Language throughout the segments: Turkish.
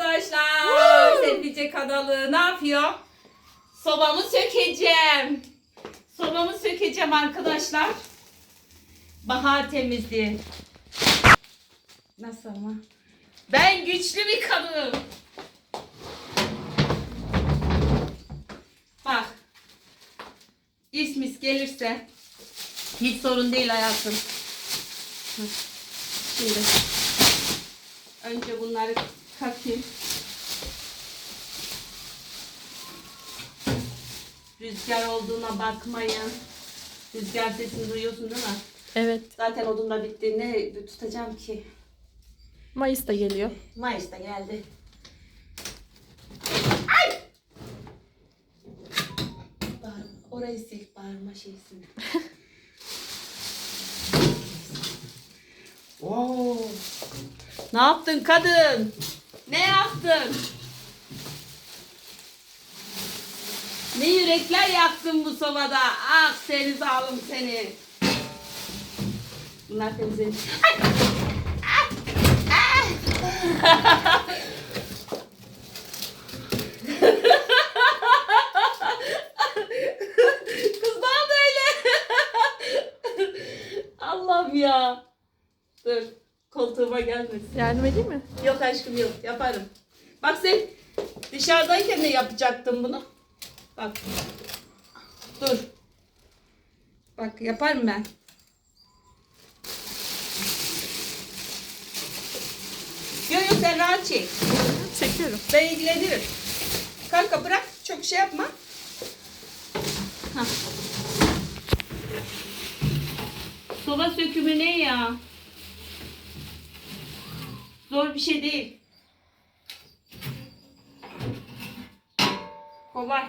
arkadaşlar. Sevdice kanalı ne yapıyor? Sobamı sökeceğim. Sobamı sökeceğim arkadaşlar. Bahar temizliği. Nasıl ama? Ben güçlü bir kadınım. Bak. İsmis gelirse hiç sorun değil hayatım. Şimdi önce bunları katayım. Rüzgar olduğuna bakmayın. Rüzgar sesini duyuyorsun değil mi? Evet. Zaten odun da bitti. Ne tutacağım ki? Mayıs da geliyor. Mayıs'ta geldi. Ay! Bağır, orayı sil bağırma şeysini. Oo. Ne yaptın kadın? Ne yaptın? Ne yürekler yaktın bu sobada. Ah seni zalim seni. Bunlar temizlenir. Ay! Kız ne oldu öyle? Allah'ım ya. Dur. Koltuğuma gelmesin. Yardım edeyim mi? Yok aşkım yok. Yaparım. Bak sen dışarıdayken de yapacaktın bunu. Bak. Dur. Bak yaparım ben. Yok yok sen rahat çek. Çekiyorum. Ben ilgilenirim. Kanka bırak çok şey yapma. Hah. Soba sökümü ne ya? Zor bir şey değil. Kolay.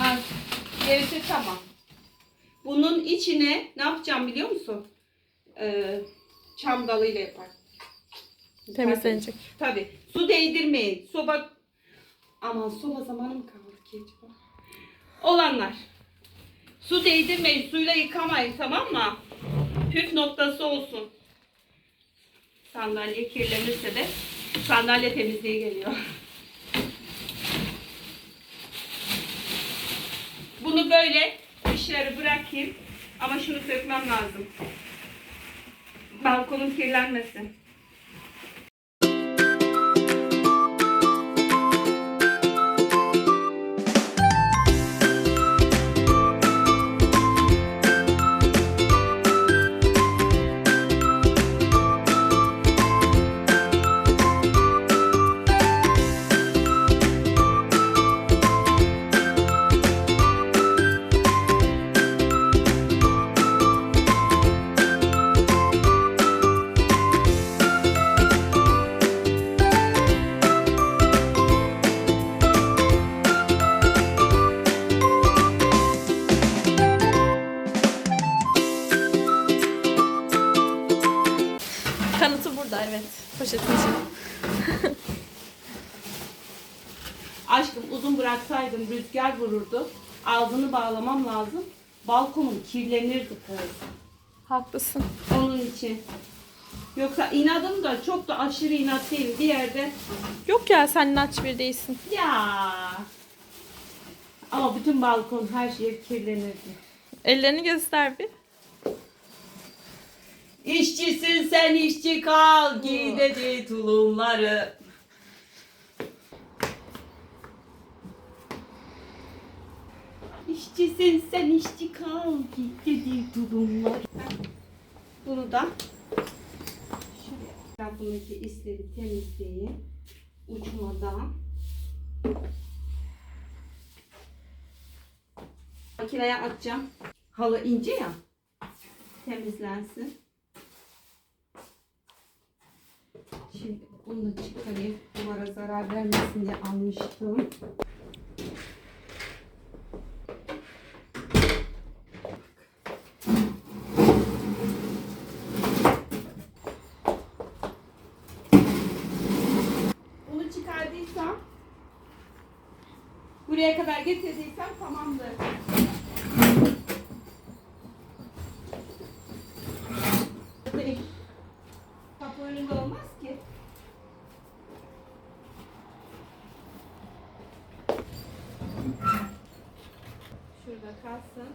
Al. Gerisi tamam. Bunun içine ne yapacağım biliyor musun? Ee, çam dalıyla yapar. Temizlenecek. Tabii. Su değdirmeyin. Soba Aman soba zamanı mı kaldı ki acaba? Olanlar. Su değdirmeyin. Suyla yıkamayın tamam mı? Püf noktası olsun. Sandalye kirlenirse de sandalye temizliği geliyor. Bunu böyle dışarı bırakayım. Ama şunu sökmem lazım. Balkonum kirlenmesin. Vururdu. Ağzını bağlamam lazım. Balkonum kirlenirdi kız. Haklısın. Onun için. Yoksa inadım da çok da aşırı inat değil. Bir yerde Yok ya sen aç bir değilsin. ya. Ama bütün balkon her şey kirlenirdi. Ellerini göster bir. İşçisin sen işçi kal giy dedi tulumları. İşçisin sen işçi kal giy dedi tulumları. Bunu da şuraya bununki isleri temizleyeyim. Uçmadan. Makineye atacağım. Halı ince ya. Temizlensin. Şimdi bunu çıkarayım. Duvara zarar vermesin diye almıştım. Buraya kadar getirdiysem tamamdır. Kapı olmaz ki. Şurada kalsın.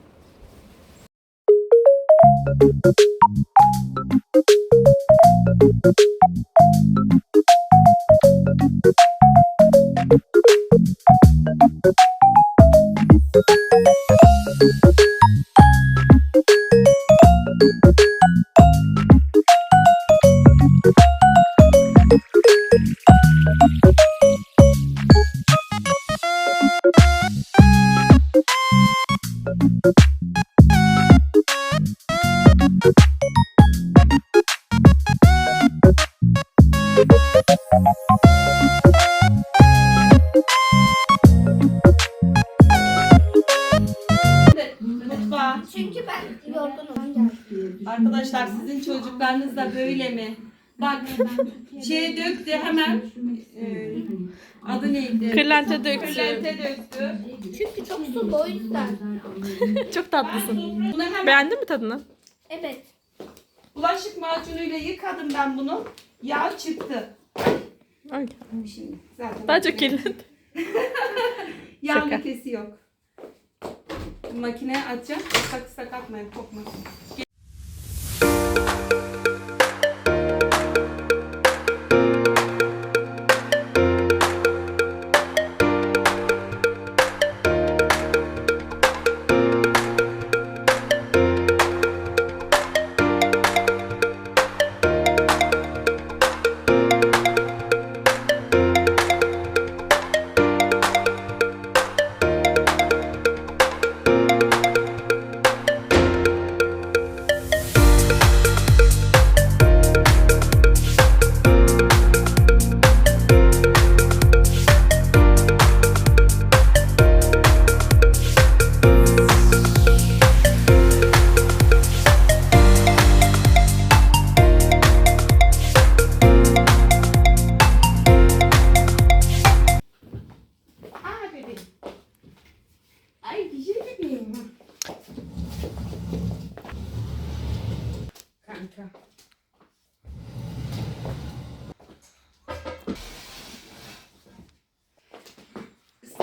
Çocuklarınız da böyle mi? Bak şey döktü hemen. e, adı neydi? Kırlente döktü. Kırlente döktü. Çünkü çok sulu o yüzden. Çok tatlısın. Bunu hemen Beğendin mi tadını? Evet. bulaşık macunuyla yıkadım ben bunu. Yağ çıktı. Ay. Şimdi zaten. Daha çok kirlendi. Yağ Şaka. lekesi yok. Makineye atacağım. Islak ıslak atmayın kokmasın.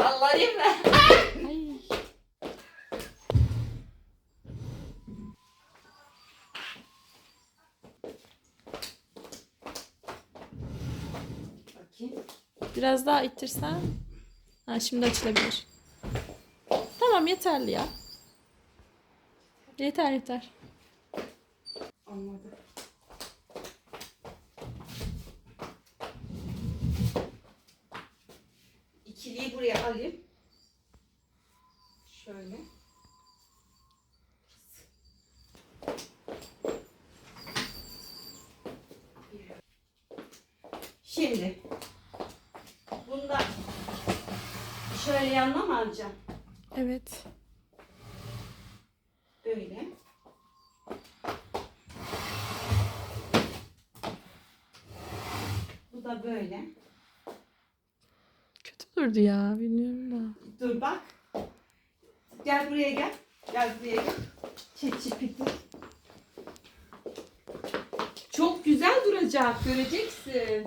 Sallayayım. Bakayım. Biraz daha ittirsen. Ha şimdi açılabilir. Tamam yeterli ya. Yeter yeter. Olmadı. İkiliyi buraya alayım. Şöyle. Şimdi bunda şöyle yanına mı alacağım? Evet. Böyle. Bu da böyle. Durdu ya bilmiyorum da. Dur bak. Gel buraya gel. Gel buraya gel. Çeçipiti. Çok güzel duracak. Göreceksin.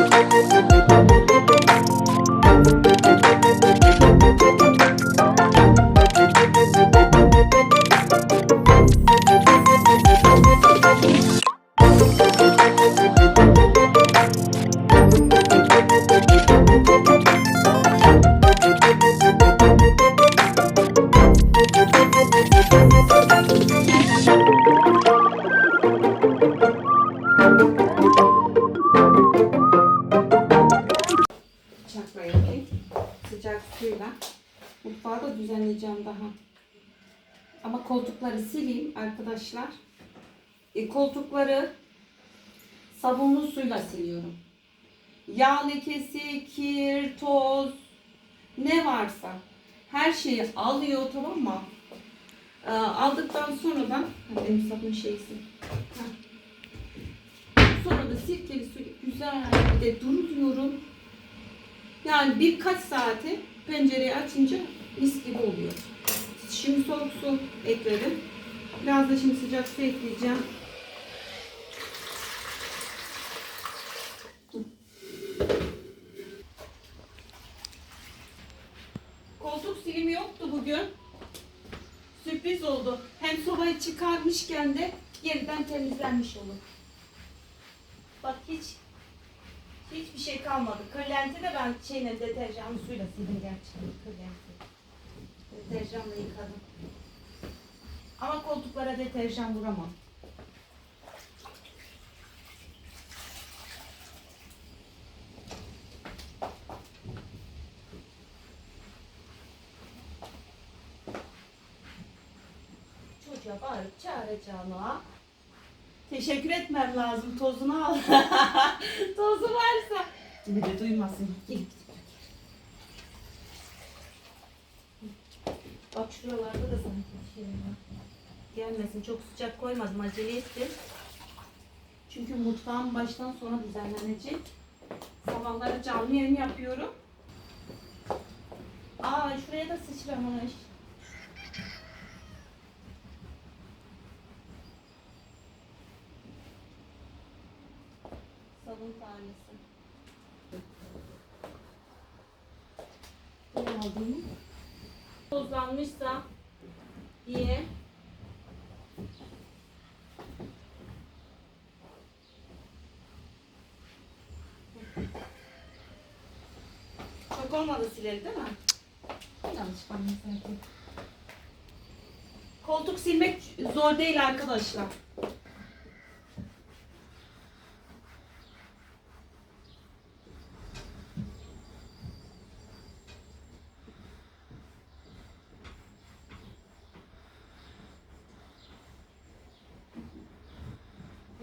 Yağ lekesi, kir, toz ne varsa her şeyi alıyor tamam mı? Ee, aldıktan sonra da benim sabun şeysi. Sonra da sirkeli suyu güzel de duruyorum. Yani birkaç saate pencereyi açınca mis gibi oluyor. Şimdi soğuk su ekledim. Biraz da şimdi sıcak su ekleyeceğim. Çıkarmışken de yeniden temizlenmiş olur. Bak hiç hiçbir şey kalmadı. Kırlenti de ben şeyle deterjanlı suyla sildim gerçekten kırlenti. Deterjanla yıkadım. Ama koltuklara deterjan vuramam. Çocuğa bağırıp çağıracağına teşekkür etmem lazım tozunu al. Tozu varsa. Bir de duymasın. Gel git. Bak şuralarda da sanki bir şey var. Gelmesin çok sıcak koymadım acele ettim. Çünkü mutfağım baştan sona düzenlenecek. Sabahları canlı yayın yapıyorum. Aa şuraya da sıçramış. Tanesi. Ne aldım? Tozlanmışsa diye Çok olmadı sileri değil mi? Yanlış bana sanki. Koltuk silmek zor değil arkadaşlar.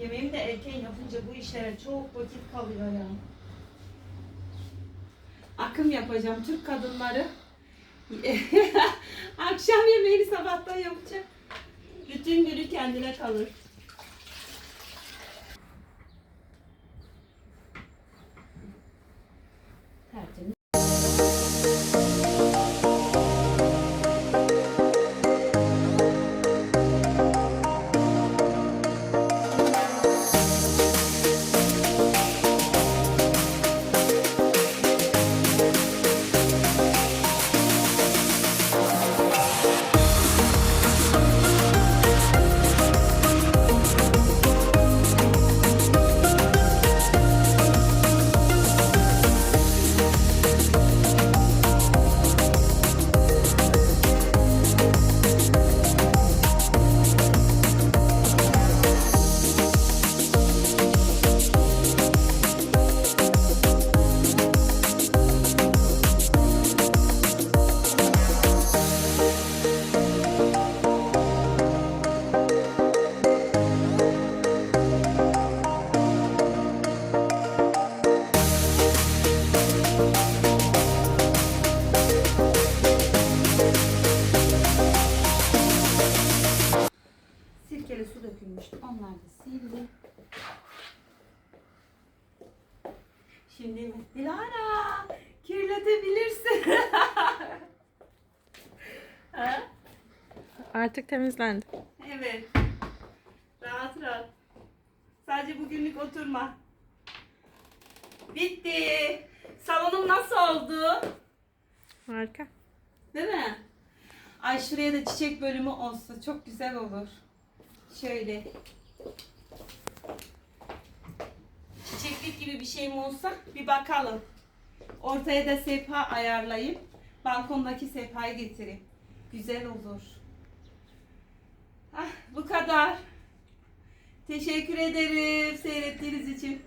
Yemeğimi de erken yapınca bu işlere çok vakit kalıyor ya. Akım yapacağım Türk kadınları. Akşam yemeğini sabahtan yapacak. Bütün günü kendine kalır. Dökülmüştü. Onlar da sildi. Şimdi Dilara kirletebilirsin. ha? Artık temizlendi. Evet. Rahat rahat. Sadece bugünlük oturma. Bitti. Salonum nasıl oldu? Harika. Değil mi? Ay şuraya da çiçek bölümü olsa çok güzel olur. Şöyle. Çiçeklik gibi bir şey mi olsa bir bakalım. Ortaya da sehpa ayarlayıp balkondaki sehpayı getireyim. Güzel olur. Ah, bu kadar. Teşekkür ederim seyrettiğiniz için.